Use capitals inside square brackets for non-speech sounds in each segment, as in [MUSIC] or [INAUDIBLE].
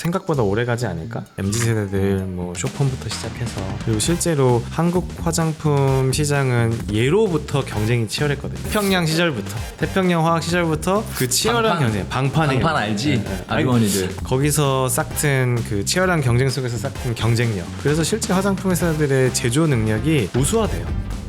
생각보다 오래 가지 않을까? MZ 세대들 뭐 쇼폰부터 시작해서 그리고 실제로 한국 화장품 시장은 예로부터 경쟁이 치열했거든요. 태평양 시절부터 태평양 화학 시절부터 그 치열한 방판. 경쟁 방판이 방판 알지? 아주머니들. 거기서 싹튼 그 치열한 경쟁 속에서 싹튼 경쟁력. 그래서 실제 화장품 회사들의 제조 능력이 우수화돼요.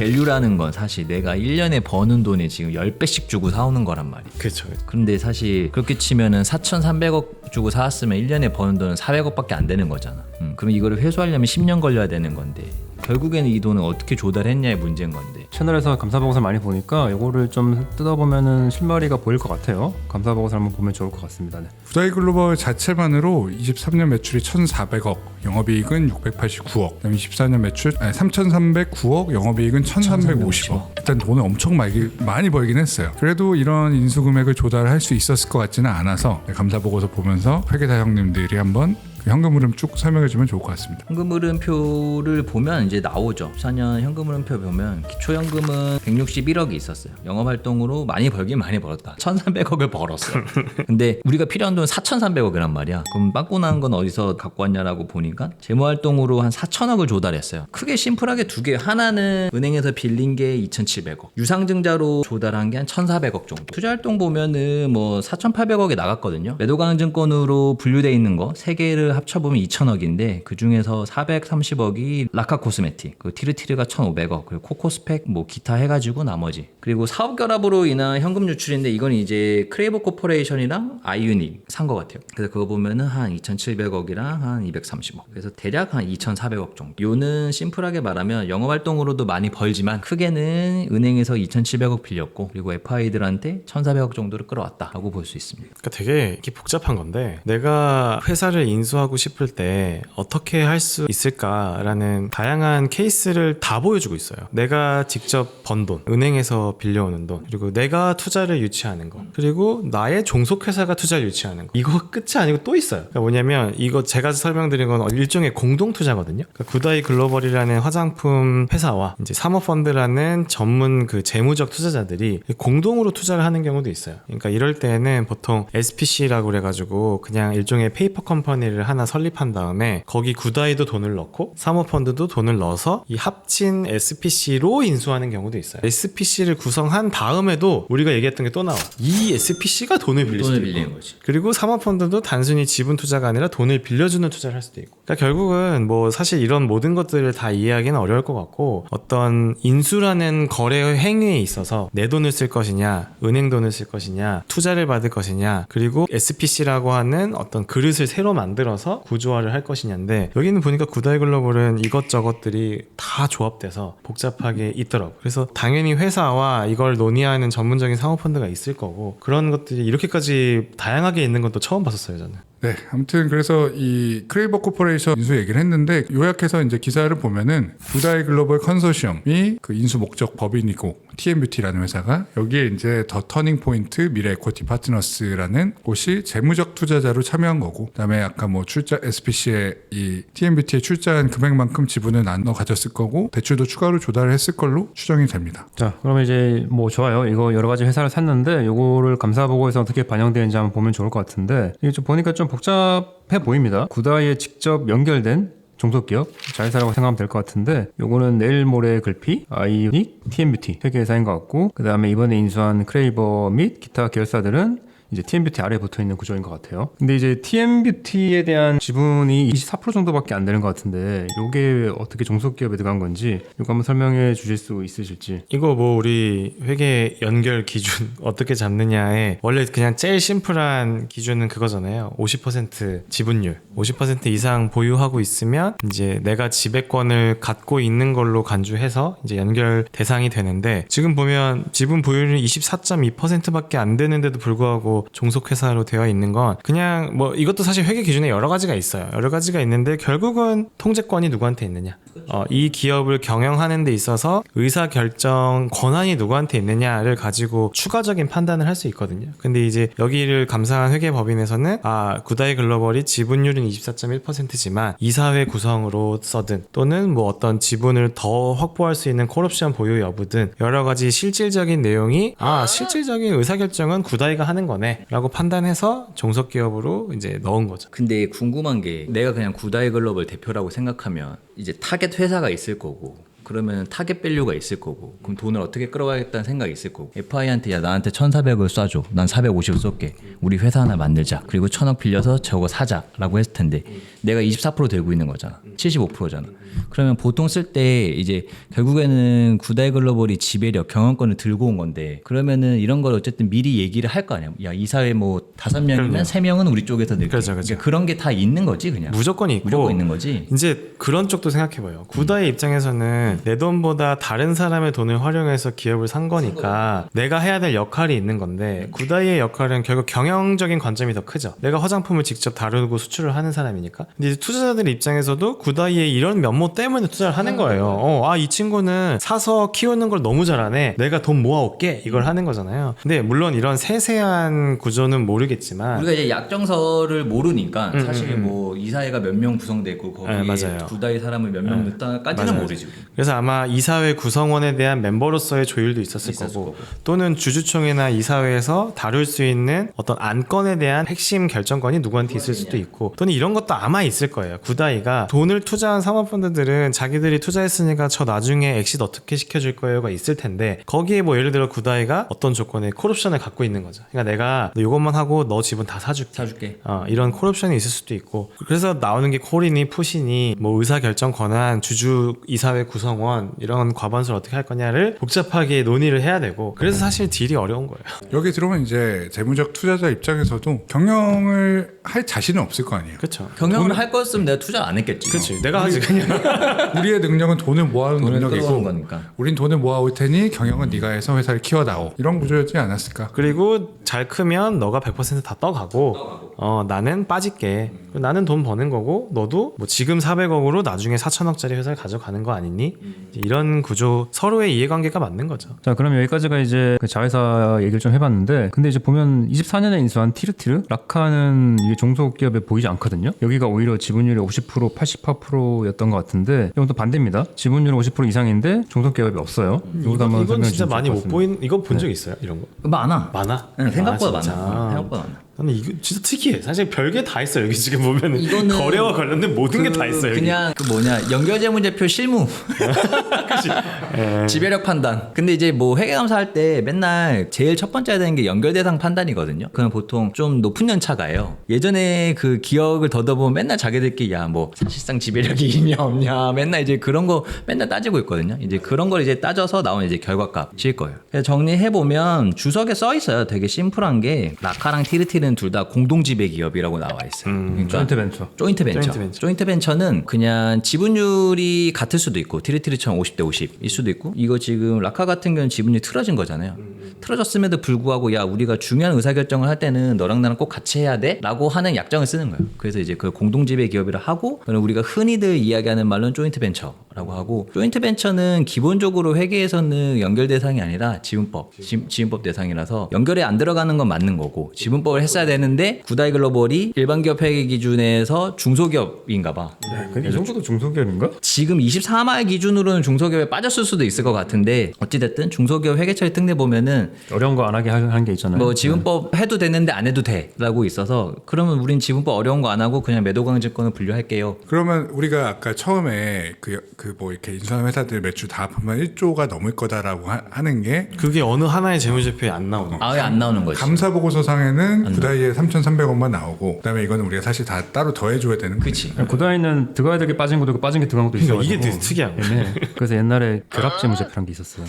밸류라는 건 사실 내가 1년에 버는 돈에 지금 10배씩 주고 사오는 거란 말이야. 그렇죠. 그런데 사실 그렇게 치면은 4,300억 주고 사왔으면 1년에 버는 돈은 400억밖에 안 되는 거잖아. 음, 그럼 이거를 회수하려면 10년 걸려야 되는 건데 결국에는 이 돈을 어떻게 조달했냐의 문제인 건데 채널에서 감사보고서를 많이 보니까 이거를 좀 뜯어보면은 실마리가 보일 것 같아요. 감사보고서 한번 보면 좋을 것 같습니다. 네. 구다이 글로벌 자체만으로 23년 매출이 1,400억, 영업이익은 689억, 그다음 24년 매출 아니, 3,309억, 영업이익은 1,350억. 일단 돈을 엄청 많이, 많이 벌긴 했어요. 그래도 이런 인수 금액을 조달할 수 있었을 것 같지는 않아서 감사 보고서 보면서 회계사 형님들이 한번 그 현금 흐름 쭉 설명해 주면 좋을 것 같습니다. 현금 흐름표를 보면 이제 나오죠. 14년 현금 흐름표 보면 기초 현금은 161억이 있었어요. 영업 활동으로 많이 벌긴 많이 벌었다. 1,300억을 벌었어. [LAUGHS] 근데 우리가 필요한 돈은 4,300억이란 말이야. 그럼 빵꾸 난 건 어디서 갖고 왔냐라고 보니까 재무 활동으로 한 4천억을 조달했어요. 크게 심플하게 두 개. 하나는 은행에서 빌린 게 2,700억. 유상증자로 조달한 게 한 1,400억 정도. 투자 활동 보면은 뭐 4,800억에 나갔거든요. 매도강증권으로 분류돼 있는 거세 개를 합쳐보면 2천억인데 그 중에서 430억이 라카 코스메틱, 그 티르티르가 1,500억, 그리고 코코스펙 뭐 기타 해가지고 나머지. 그리고 사업 결합으로 인한 현금 유출인데 이건 이제 크레이버 코퍼레이션이랑 아이유닉 산 것 같아요. 그래서 그거 보면은 한 2,700억이랑 한 230억. 그래서 대략 한 2,400억 정도. 요는 심플하게 말하면 영업 활동으로도 많이 벌지만 크게는 은행에서 2,700억 빌렸고 그리고 FI들한테 1,400억 정도를 끌어왔다라고 볼 수 있습니다. 그러니까 되게 복잡한 건데 내가 회사를 인수 하고 싶을 때 어떻게 할 수 있을까라는 다양한 케이스를 다 보여주고 있어요. 내가 직접 번 돈, 은행에서 빌려오는 돈, 그리고 내가 투자를 유치하는 거, 그리고 나의 종속 회사가 투자를 유치하는 거. 이거 끝이 아니고 또 있어요. 그러니까 뭐냐면 이거 제가 설명드린 건 일종의 공동 투자거든요. 그러니까 구다이 글로벌이라는 화장품 회사와 이제 사모펀드라는 전문 그 재무적 투자자들이 공동으로 투자를 하는 경우도 있어요. 그러니까 이럴 때는 보통 SPC라고 그래가지고 그냥 일종의 페이퍼 컴퍼니를 하나 설립한 다음에 거기 구다이도 돈을 넣고 사모펀드도 돈을 넣어서 이 합친 SPC로 인수하는 경우도 있어요. SPC를 구성한 다음에도 우리가 얘기했던 게 또 나와. 이 SPC가 돈을 빌릴 수도 돈을 있고. 빌리는 거지. 그리고 사모펀드도 단순히 지분 투자가 아니라 돈을 빌려주는 투자를 할 수도 있고. 그러니까 결국은 뭐 사실 이런 모든 것들을 다 이해하기는 어려울 것 같고 어떤 인수라는 거래 행위에 있어서 내 돈을 쓸 것이냐, 은행 돈을 쓸 것이냐, 투자를 받을 것이냐, 그리고 SPC라고 하는 어떤 그릇을 새로 만들어서 구조화를 할 것이냐인데 여기는 보니까 구다이 글로벌은 이것저것들이 다 조합돼서 복잡하게 있더라고. 그래서 당연히 회사와 이걸 논의하는 전문적인 사모펀드가 있을 거고 그런 것들이 이렇게까지 다양하게 있는 건또 처음 봤었어요 저는. 네, 아무튼 그래서 이 크레이버 코퍼레이션 인수 얘기를 했는데 요약해서 이제 기사를 보면은 구다이 글로벌 컨소시엄이 그 인수 목적 법인이고 TMBT라는 회사가 여기에 이제 더 터닝 포인트 미래 에코티 파트너스라는 곳이 재무적 투자자로 참여한 거고 그다음에 아까 뭐 출자 SPC에 이 TMBT에 출자한 금액만큼 지분을 나눠 가졌을 거고 대출도 추가로 조달을 했을 걸로 추정이 됩니다. 자, 그러면 이제 뭐 좋아요. 이거 여러 가지 회사를 샀는데 요거를 감사 보고에서 어떻게 반영되는지 한번 보면 좋을 것 같은데 이게 좀 보니까 좀 복잡해 보입니다. 구다에 직접 연결된 종속기업 자회사라고 생각하면 될 것 같은데 요거는 내일 모레 글피, 아이유닉, TMBT 세개 회사인 것 같고 그 다음에 이번에 인수한 크레이버 및 기타 계열사들은 이제 TMBT 아래에 붙어 있는 구조인 것 같아요. 근데 이제 TMBT에 대한 지분이 24% 정도밖에 안 되는 것 같은데 요게 어떻게 종속기업에 들어간 건지 요거 한번 설명해 주실 수 있으실지. 이거 뭐 우리 회계 연결 기준 [LAUGHS] 어떻게 잡느냐에 원래 그냥 제일 심플한 기준은 그거잖아요. 50% 지분율. 50% 이상 보유하고 있으면 이제 내가 지배권을 갖고 있는 걸로 간주해서 이제 연결 대상이 되는데 지금 보면 지분 보유율이 24.2%밖에 안 되는데도 불구하고 종속 회사로 되어 있는 건 그냥 뭐 이것도 사실 회계 기준에 여러 가지가 있어요. 여러 가지가 있는데 결국은 통제권이 누구한테 있느냐. 어, 이 기업을 경영하는 데 있어서 의사 결정 권한이 누구한테 있느냐를 가지고 추가적인 판단을 할 수 있거든요. 근데 이제 여기를 감사한 회계법인에서는 아 구다이 글로벌이 지분율은 24.1%지만 이사회 구성으로서든 또는 뭐 어떤 지분을 더 확보할 수 있는 콜옵션 보유 여부든 여러 가지 실질적인 내용이 아 실질적인 의사 결정은 구다이가 하는 거네. 위험해라고 판단해서 종속 기업으로 이제 넣은 거죠. 근데 궁금한 게 내가 그냥 구다이 글로벌 대표라고 생각하면 이제 타겟 회사가 있을 거고 그러면 타겟 밸류가 있을 거고 그럼 돈을 어떻게 끌어가겠다는 생각이 있을 거고. FI한테 야 나한테 1,400을 쏴줘. 난 450을 쏠게. 우리 회사 하나 만들자. 그리고 1,000억 빌려서 저거 사자라고 했을 텐데 내가 24% 들고 있는 거잖아. 75%잖아. 그러면 보통 쓸 때 이제 결국에는 구다이 글로벌이 지배력 경영권을 들고 온 건데 그러면은 이런 걸 어쨌든 미리 얘기를 할 거 아니야. 야 이사회 뭐 다섯 명이면 세 명은 우리 쪽에서 낼게. 그렇죠, 그렇죠. 그런 게 다 있는 거지 그냥. 무조건 있고 무조건 있는 거지. 이제 그런 쪽도 생각해봐요. 구다의 입장에서는 내 돈보다 다른 사람의 돈을 활용해서 기업을 산 거니까 내가 해야 될 역할이 있는 건데 구다의 역할은 결국 경영적인 관점이 더 크죠. 내가 화장품을 직접 다루고 수출을 하는 사람이니까. 근데 이제 투자자들 입장에서도 구다이의 이런 면모 때문에 투자를 하는 거예요. 어, 아, 이 친구는 사서 키우는 걸 너무 잘하네. 내가 돈 모아올게. 이걸 하는 거잖아요. 근데 물론 이런 세세한 구조는 모르겠지만 우리가 이제 약정서를 모르니까 사실 뭐 이사회가 몇 명 구성돼 있고 거기에 음, 네, 맞아요. 구다이 사람을 몇명 넣다까지는 맞아요. 모르지. 우리. 그래서 아마 이사회 구성원에 대한 멤버로서의 조율도 있었을, 거고, 거고. 또는 주주총회나 이사회에서 다룰 수 있는 어떤 안건에 대한 핵심 결정권이 누구한테 있을 수도 있고 또는 이런 것도 아마 있을 거예요. 구다이가 돈을 투자한 사모펀드들은 자기들이 투자했으니까 저 나중에 엑시트 어떻게 시켜줄 거예요가 있을 텐데 거기에 뭐 예를 들어 구다이가 어떤 조건에 콜옵션을 갖고 있는 거죠. 그러니까 내가 너 이것만 하고 너 지분 다 사줄게. 사줄게. 어, 이런 콜옵션이 있을 수도 있고 그래서 나오는 게 콜이니 푸시니 뭐 의사결정 권한 주주 이사회 구성 원 이런 과반수를 어떻게 할 거냐를 복잡하게 논의를 해야 되고 그래서 사실 딜이 어려운 거예요 여기 들어오면 이제 재무적 투자자 입장에서도 경영을 할 자신은 없을 거 아니에요. 그렇죠 경영을 할 거였으면 내가 투자 안 했겠지. 그렇지 내가 하지 그냥 [LAUGHS] 우리의 능력은 돈을 모아오는 돈을 능력이고 거니까. 우린 돈을 모아올 테니 경영은 네가 해서 회사를 키워다오 이런 구조였지 않았을까? 그리고 잘 크면 너가 100%다 떠가고 어 나는 빠질게 나는 돈 버는 거고 너도 뭐 지금 400억으로 나중에 4천억짜리 회사를 가져가는 거 아니니 이런 구조 서로의 이해관계가 맞는 거죠 자, 그럼 여기까지가 이제 그 자회사 얘기를 좀 해봤는데, 근데 이제 보면 24년에 인수한 티르티르 라카는 이게 종속기업에 보이지 않거든요. 여기가 오히려 지분율이 50% 88%였던 것 같은데, 이건 또 반대입니다. 지분율 50% 이상인데 종속기업이 없어요. 이건, 한번 이건 설명해 진짜 주시면 많이 좋을 못 것 같습니다. 보인 이거 본 적 있어요 이런 거 많아. 많아 응, 생각보다 아, 진짜. 많아. 생각보다 많아. 나는 이거 진짜 특이해. 사실 별게 다 있어 여기 지금 보면 이거는 거래와 관련된 모든 게그다 있어 여기. 그냥 그 뭐냐 연결재무제표 실무. [LAUGHS] 예. 지배력 판단. 근데 이제 뭐 회계감사 할 때 맨날 제일 첫 번째 해야 되는 게 연결 대상 판단이거든요. 그럼 보통 좀 높은 연차가예요. 예전에 그 기억을 더더보면 맨날 자기들끼리 야 뭐 사실상 지배력이 있냐 없냐 맨날 이제 그런 거 맨날 따지고 있거든요. 이제 그런 걸 이제 따져서 나온 이제 결과값일 거예요. 그래서 정리해 보면 주석에 써 있어요. 되게 심플한 게 라카랑 티르티 는 둘 다 공동지배 기업이라고 나와 있어요 그러니까 조인트 벤처. 조인트 벤처. 조인트 벤처. 조인트 벤처는 그냥 지분율이 같을 수도 있고 티리티리처럼 50대 50일 수도 있고 이거 지금 라카 같은 경우는 지분율이 틀어진 거잖아요. 틀어졌음에도 불구하고 야 우리가 중요한 의사결정을 할 때는 너랑 나랑 꼭 같이 해야 돼라고 하는 약정을 쓰는 거예요. 그래서 이제 그 공동지배 기업이라 하고 우리가 흔히들 이야기하는 말로는 조인트 벤처 라고 하고 조인트 벤처는 기본적으로 회계에서는 연결 대상이 아니라 지분법 지, 지분법 대상이라서 연결에 안 들어가는 건 맞는 거고 지분법을 했어야 되는데 구다이 글로벌이 일반 기업 회계 기준에서 중소기업인가 봐. 근데 이 정도도 중소기업인가? 지금 24말 기준으로는 중소기업에 빠졌을 수도 있을 것 같은데 어찌됐든 중소기업 회계처리 특례 보면은 어려운 거 안 하게 하는 게 있잖아요. 뭐 지분법 해도 되는데 안 해도 돼라고 있어서 그러면 우린 지분법 어려운 거 안 하고 그냥 매도강제권을 분류할게요. 그러면 우리가 아까 처음에 그그 뭐 이렇게 인수한 회사들 매출 다 합하면 1조가 넘을 거다라고 하, 하는 게 그게 어느 하나의 재무제표에 안 나오는 거야. 아예 안 나오는 거지. 감사 보고서상에는 구다이에 3,300원만 나오고 그다음에 이거는 우리가 사실 다 따로 더해줘야 되는 거예요. 그치. 구다이는 들어가야 될 게 빠진 것도 있고 빠진 게 들어간 것도 있어. 그러니까 이게 되게 특이한 거야. 네. 그래서 옛날에 [LAUGHS] 결합 재무제표란 게 있었어요.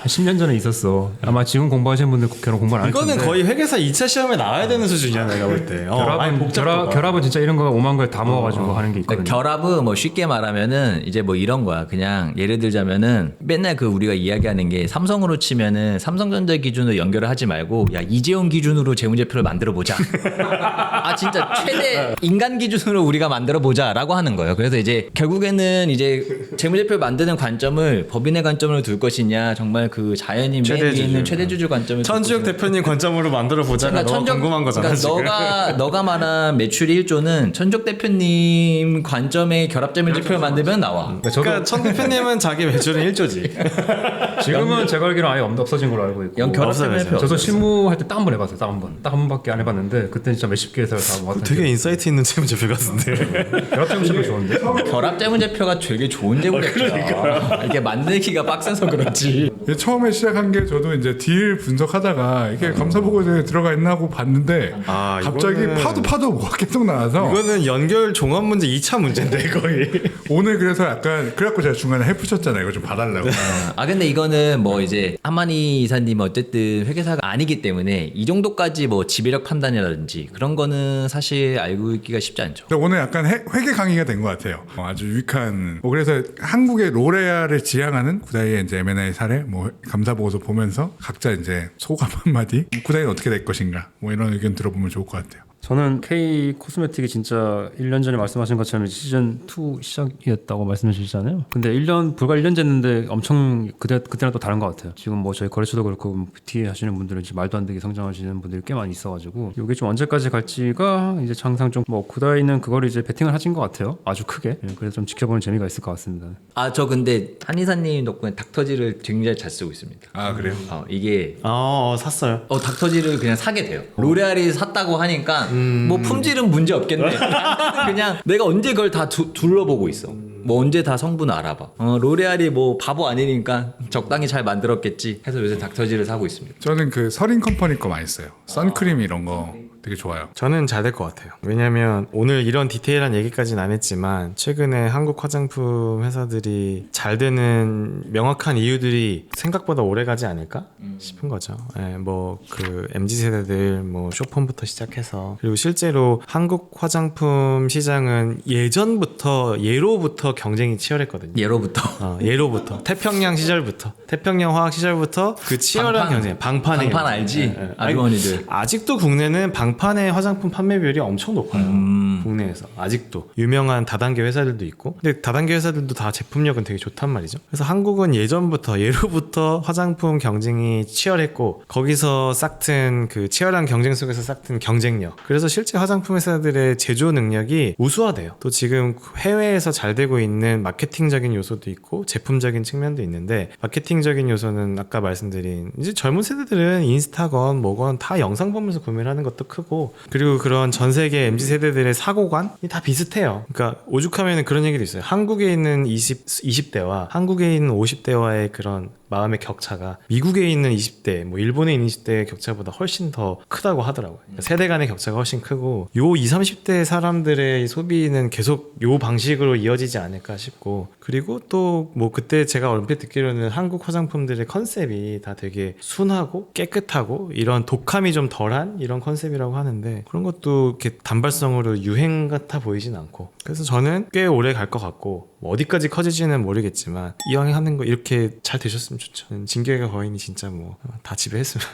한 10년 전에 있었어. 아마 지금 공부하시는 분들 결혼 공부 안할 텐데. 이거는 거의 회계사 2차 시험에 나와야 되는 수준이야 내가 볼 때. 어, 아니, 결합은 복잡하다. 결합, 결합은 진짜 이런 거 오만 걸 다 모아가지고 하는 게 있거든요. 그러니까 결합은 뭐 쉽게 말하면은 이제 뭐 이런 거야. 그냥 예를 들자면은 맨날 그 우리가 이야기하는 게 삼성으로 치면은 삼성전자 기준으로 연결을 하지 말고 야 이재용 기준으로 재무제표를 만들어 보자. [LAUGHS] 아 진짜 최대 인간 기준으로 우리가 만들어 보자라고 하는 거예요. 그래서 이제 결국에는 이제 재무제표 를 만드는 관점을 법인의 관점으로 둘 것이냐 정말 그 자연인 맨 위에 있는 주주. 최대 주주 관점을 천주혁 대표님 관점으로 만들어 보자가 너무 궁금한 거잖아 그러니까. 너가 너가 말한 매출이 1조는 천적 대표님 관점의 결합점을 지표를 만들면 나와. 그러니까 천 대표님은 자기 매출은 1조지. [LAUGHS] 지금은 제가 알기로는 아예 없- 없어진 걸로 알고 있고. 연 없어요, 필요 저도. 실무할 때 딱 한 번 해봤어요. 딱 한 번. 딱 한 번밖에 안 해봤는데 그때 진짜 몇십 개 회사를 다 모았던 되게 인사이트 있는 채무 제표 같은데. 결합점 실무 좋은데. 결합 재무제표가 되게 좋은 재무제표야. 이게 만들기가 빡세서 그렇지. 처음에 시작한 게 저도 이제 딜 분석하다가 이게 감사 보고서에 들어가 있나 하고 봤는데 아, 갑자기 이거는- 파도 파도 뭐가 계속 나와서 이거는 연결 종합 문제 2차 문제인데 거의. [LAUGHS] 오늘 그래서 약간 그래갖고 제가 중간에 해프셨잖아요. 이거 좀 봐달라고. 아 근데 이거는 뭐 이제 한만희 이사님 어쨌든 회계사가 아니기 때문에 이 정도까지 뭐 지배력 판단이라든지 그런 거는 사실 알고 있기가 쉽지 않죠. 근데 오늘 약간 해- 회계 강의가 된 것 같아요. 어, 아주 유익한. 뭐 그래서 한국의 로레알을 지향하는 구다이의 이제 M&A 사례, 뭐 감사 보고서 보면서 각자 이제 소감 한마디, [LAUGHS] 구다이는 어떻게 될 것인가, 뭐 이런 의견 들어보면 좋을 것 같아요. 저는 K 코스메틱이 진짜 1년 전에 말씀하신 것처럼 시즌 2 시작이었다고 말씀해 주시잖아요. 근데 1년 불과 1년 됐는데 엄청 그때 그때랑 또 다른 것 같아요. 지금 뭐 저희 거래처도 그렇고 뷰티 하시는 분들은 지금 말도 안 되게 성장하시는 분들이 꽤 많이 있어가지고 이게 좀 언제까지 갈지가 이제 항상 좀뭐 구다이는 그걸 이제 베팅을 하신 것 같아요. 아주 크게. 예, 그래서 좀 지켜보는 재미가 있을 것 같습니다. 아 저 근데 한 이사님 덕분에 닥터지를 굉장히 잘 쓰고 있습니다. 아, 그래요? 어, 이게 어, 어 샀어요. 어 닥터지를 그냥 사게 돼요. 로레알이 샀다고 하니까 뭐 품질은 문제 없겠네. [LAUGHS] 그냥 내가 언제 그걸 다 두- 둘러보고 있어. 뭐 언제 다 성분 알아봐. 어, 로레알이 뭐 바보 아니니까 적당히 잘 만들었겠지. 해서 요새 닥터지를 사고 있습니다. 저는 그 서린 컴퍼니 거 많이 써요. 선크림 이런 거 되게 좋아요. 저는 잘 될 것 같아요. 왜냐면 오늘 이런 디테일한 얘기까지는 안 했지만 최근에 한국 화장품 회사들이 잘 되는 명확한 이유들이 생각보다 오래 가지 않을까 싶은 거죠. 예, 뭐그 MZ 세대들 뭐 쇼폰부터 시작해서 그리고 실제로 한국 화장품 시장은 예전부터 예로부터 경쟁이 치열했거든요. 예로부터 어, 예로부터 [LAUGHS] 태평양 시절부터 태평양 화학 시절부터 그 치열한 방판. 경쟁 방판의 방판 경쟁. 알지? 예, 예. 아주머니들. 아직도 국내는 방 판의 화장품 판매 비율이 엄청 높아요. 음. 국내에서 아직도 유명한 다단계 회사들도 있고, 근데 다단계 회사들도 다 제품력은 되게 좋단 말이죠. 그래서 한국은 예전부터 예로부터 화장품 경쟁이 치열했고 거기서 싹튼 그 치열한 경쟁 속에서 싹튼 경쟁력. 그래서 실제 화장품 회사들의 제조 능력이 우수화돼요. 또 지금 해외에서 잘 되고 있는 마케팅적인 요소도 있고 제품적인 측면도 있는데 마케팅적인 요소는 아까 말씀드린 이제 젊은 세대들은 인스타건 뭐건 다 영상 보면서 구매를 하는 것도 크고 그리고 그런 전 세계 MZ 세대들의 사고관이 다 비슷해요. 그러니까 오죽하면 그런 얘기도 있어요. 한국에 있는 20 20대와 한국에 있는 50대와의 그런 마음의 격차가 미국에 있는 20대, 뭐 일본에 있는 20대의 격차보다 훨씬 더 크다고 하더라고요. 그러니까 세대 간의 격차가 훨씬 크고 요 20, 30대 사람들의 소비는 계속 요 방식으로 이어지지 않을까 싶고 그리고 또 뭐 그때 제가 얼핏 듣기로는 한국 화장품들의 컨셉이 다 되게 순하고 깨끗하고 이런 독함이 좀 덜한 이런 컨셉이라고 하는데 그런 것도 이렇게 단발성으로 유행 같아 보이진 않고 그래서 저는 꽤 오래 갈 것 같고 뭐 어디까지 커질지는 모르겠지만 이왕 하는 거 이렇게 잘 되셨으면 좋죠. 진격의 거인이 진짜 뭐 다 지배했으면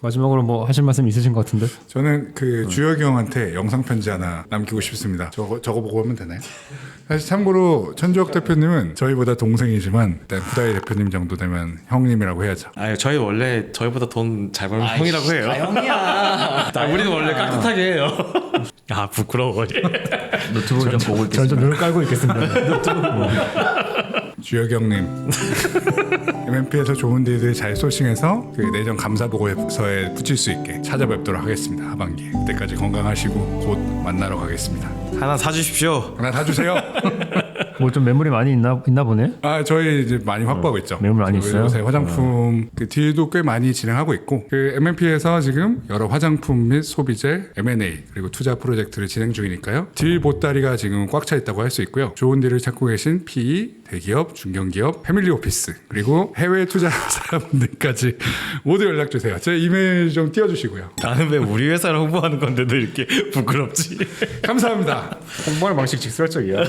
마지막으로 뭐 하실 말씀 있으신 것 같은데? 저는 그 주혁이 형한테 영상 편지 하나 남기고 싶습니다. 저거 저거 보고 하면 되나요? 사실 참고로 천주혁 대표님은 저희보다 동생이지만 일단 구다이 대표님 정도 되면 형님이라고 해야죠. 아 저희 원래 저희보다 돈 잘 벌는 형이라고 해요. 아 형이야. 아, 우리는 원래 깍듯하게 해요. 아 부끄러워. 노트북을 좀 보고 있겠습니다. 저는 눈을 깔고 있겠습니다. 주혁이 형님. MMP에서 좋은 딜들 잘 소싱해서 그 내정 감사 보고서에 붙일 수 있게 찾아뵙도록 하겠습니다. 하반기에. 그때까지 건강하시고 곧 만나러 가겠습니다. 하나 사주십시오. 하나 사주세요. [LAUGHS] 뭐 좀 매물이 많이 있나 있나 보네. 아 저희 이제 많이 확보하고 있죠. 매물 많이 있어요? 요새 화장품 그 딜도 꽤 많이 진행하고 있고 그 MMP에서 지금 여러 화장품 및 소비재 M&A 그리고 투자 프로젝트를 진행 중이니까요. 딜 보따리가 지금 꽉 차 있다고 할 수 있고요. 좋은 딜을 찾고 계신 PE, 대기업, 중견기업, 패밀리 오피스 그리고 해외 투자 [LAUGHS] 사람들까지 모두 연락 주세요. 제 이메일 좀 띄워주시고요. 나는 왜 우리 회사를 홍보하는 건데도 이렇게 [LAUGHS] 부끄럽지? 감사합니다. 홍보하는 방식 직설적이야.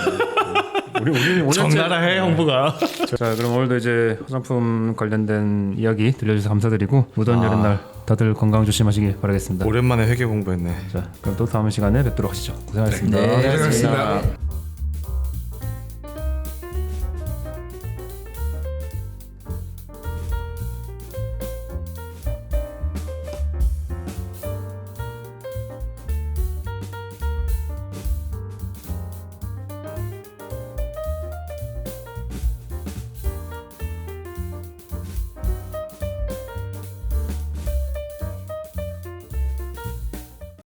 우리 우리 오늘 정나라 해 홍보가. 자 그럼 오늘도 이제 화장품 관련된 이야기 들려주셔서 감사드리고 무더운 여름날 다들 건강 조심하시기 바라겠습니다. 오랜만에 회계 공부했네. 자 그럼 또 다음 시간에 뵙도록 하시죠. 고생하셨습니다. 네, 고생하셨습니다. 고생하셨습니다.